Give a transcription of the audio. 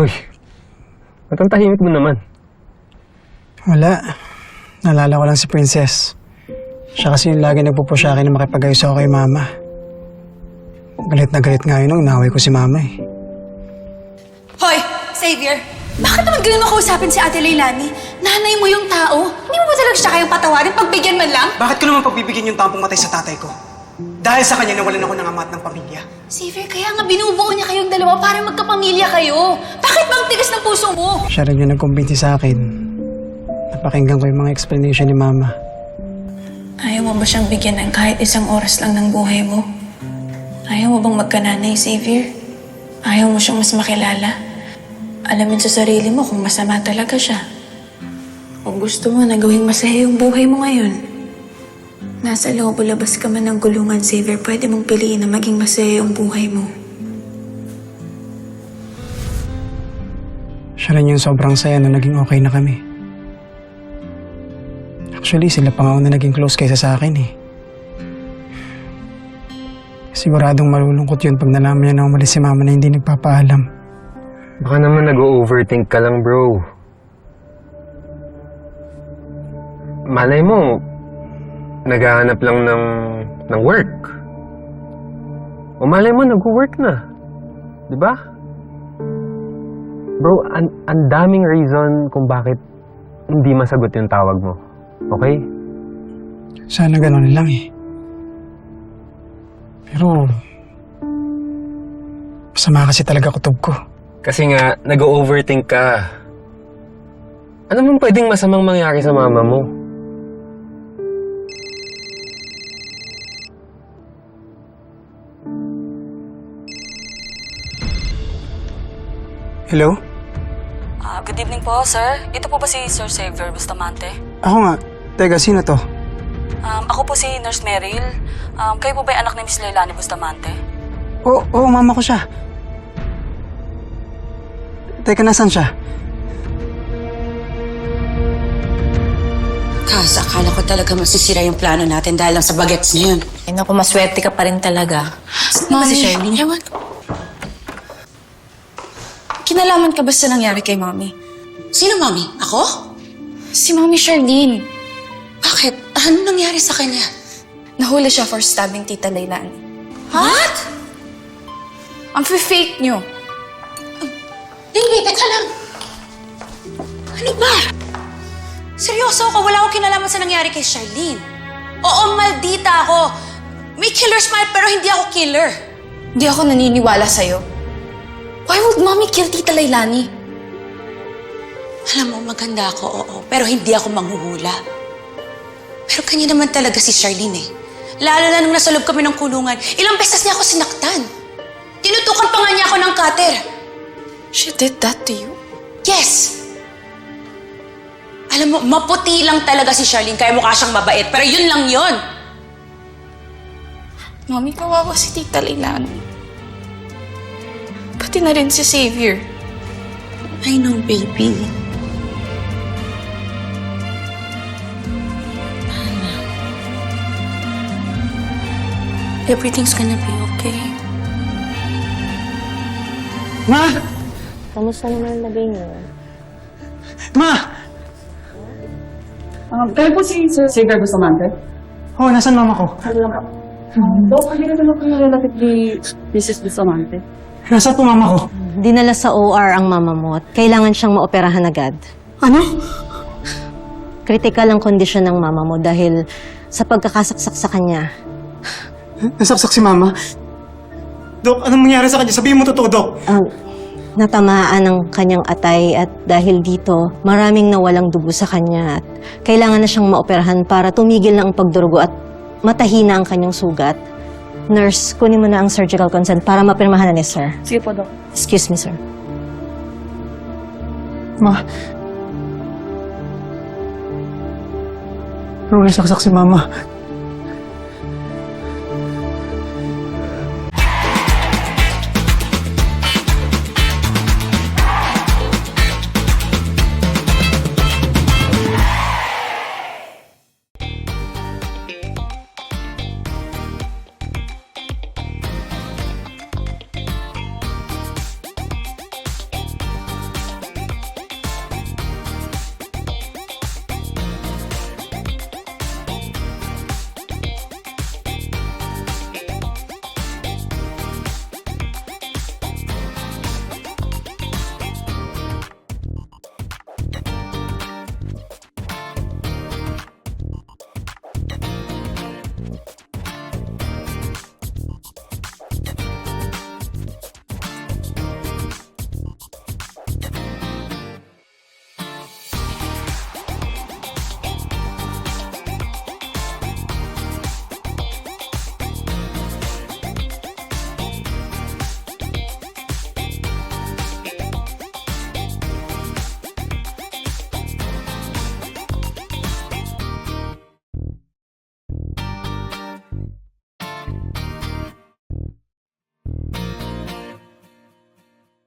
Uy, ba't ang tahimik mo naman? Wala. Naalala ko lang si Princess. Siya kasi yung lagi nagpupush akin na makipag-ayos ako kay Mama. Galit na galit nga yun nung naway ko si Mama eh. Hoy, Xavier! Bakit naman ganun mo kausapin si Ate Leilani? Nanay mo yung tao. Hindi mo ba talaga siya kayong patawarin? Pagbigyan man lang? Bakit ko naman pagbibigyan yung tampong matay sa tatay ko? Dahil sa kanya nawalan ako ng ama at ng pamilya. Xavier, kaya nga binubuo niya kayong dalawa para magkapamilya kayo. Bakit bang tigas ng puso mo? Siya rin yung nagkumbinti sa akin. Napakinggan ko yung mga explanation ni Mama. Ayaw mo ba siyang bigyan ng kahit isang oras lang ng buhay mo? Ayaw mo bang magkananay, Xavier? Ayaw mo siyang mas makilala? Alamin sa sarili mo kung masama talaga siya. O gusto mo na gawing masaya yung buhay mo ngayon? Nasa loob o labas ka man ng gulungan, Xavier, pwede mong piliin na maging masaya yung buhay mo. Siya rin yung sobrang saya na naging okay na kami. Actually, sila pa nga una naging close kaysa sa akin eh. Siguradong malulungkot yun pag nalaman niya na umalis si Mama na hindi nagpapaalam. Baka naman nag-overthink ka lang, bro. Malay mo, naghahanap lang ng, ng work. O malay mo, nag-work na. Di ba? Bro, an, ang daming reason kung bakit hindi masagot yung tawag mo. Okay? Sana ganun lang eh. Pero... Masama kasi talaga kutob ko. Kasi nga, nag-overthink ka. Ano mong pwedeng masamang mangyari sa mama mo? Hello? Ah, good evening po, sir. Ito po ba si Sir Xavier Bustamante? Ako nga. Teka, sino to? Um, ako po si Nurse Meryl. Um, kayo po ba yung anak ni Miss Leilani Bustamante? Oo, oo, mama ko siya. Teka, nasan siya? Kas, akala ko talaga masisira yung plano natin dahil lang sa bagets na yun. Ay naku, maswerte ka pa rin talaga. Ba si Charlene? Ewan ko. Kinalaman ka ba sa nangyari kay Mami? Sino, Mami? Ako? Si Mami Charlene. Bakit? Ano nangyari sa kanya? Nahuli siya for stabbing Tita Leilani. What? Ang fake nyo. Lily, teka lang. Ano ba? Seryoso ako, wala akong kinalaman sa nangyari kay Charlene. Oo, maldita ako. May killer smile pero hindi ako killer. Hindi ako naniniwala sa'yo. Why would Mommy kill Tita Leilani? Alam mo, maganda ako, oo. Pero hindi ako manghuhula. Pero kanya naman talaga si Charlene eh. Lalo na nung nasa loob kami ng kulungan. Ilang beses niya ako sinaktan. Tinutukan pa nga niya ako ng cutter. She did that to you? Yes! Alam mo, maputi lang talaga si Charlene kaya mukha siyang mabait. Pero yun lang yun. Mami, kawawa si Tita Leilani. Pati na rin si Xavier. I know, baby. Everything's gonna be okay. Ma! Kamusta naman ang lagay niyo? Ma! Um, kayo po si Sir Xavier Bustamante? Oh, nasan mama ko? Dok, hindi na lang po yung relative ni Mrs. Bustamante. Nasaan po mama ko? Dinala sa OR ang mama mo at kailangan siyang maoperahan agad. Ano? Critical ang kondisyon ng mama mo dahil sa pagkakasaksak sa kanya. Nasaksak si mama. Dok, anong nangyari sa kanya? Sabihin mo totoo, Dok. Ang natamaan ng kanyang atay at dahil dito, maraming nawalang dugo sa kanya at kailangan na siyang maoperahan para tumigil na ang pagdurugo at matahina ang kanyang sugat. Nurse, kunin mo na ang surgical consent para mapirmahan na ni sir. Sige po, Dok. Excuse me, sir. Ma. Nasaksak si mama?